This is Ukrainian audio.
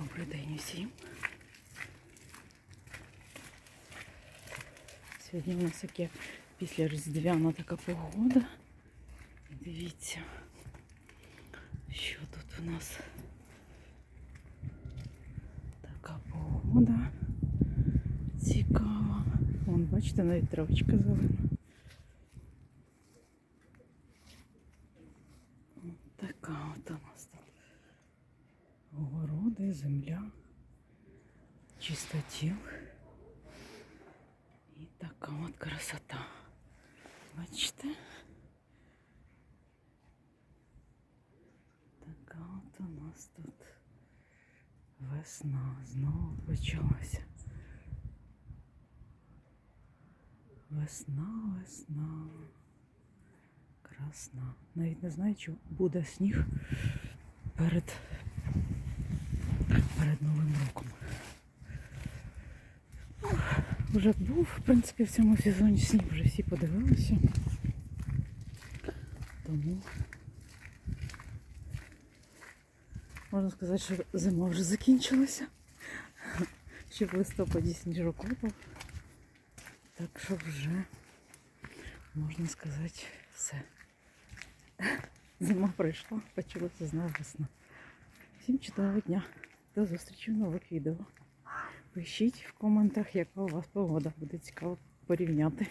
Добрий день усім. Сьогодні у нас яке після Різдвяна така погода. Дивіться, що тут у нас така погода. Цікава. Вон, бачите, навіть травичка зелена. Така от у нас Огороди, земля, чистотіл. І така от красота. Бачите? Така от у нас тут весна знову почалася. Весна, весна. Красна. Навіть не знаю, чи буде сніг перед перед Новим роком. Вже був, в принципі, в цьому сезоні сніг вже всі подивилися. Тому можна сказати, що зима вже закінчилася. Ще в листопаді сніжок випав. Так що вже, можна сказати, все. Зима прийшла, почалася знову весна. Всім чудового дня. До зустрічі в нових відео. Пишіть в коментах, яка у вас погода. Буде цікаво порівняти.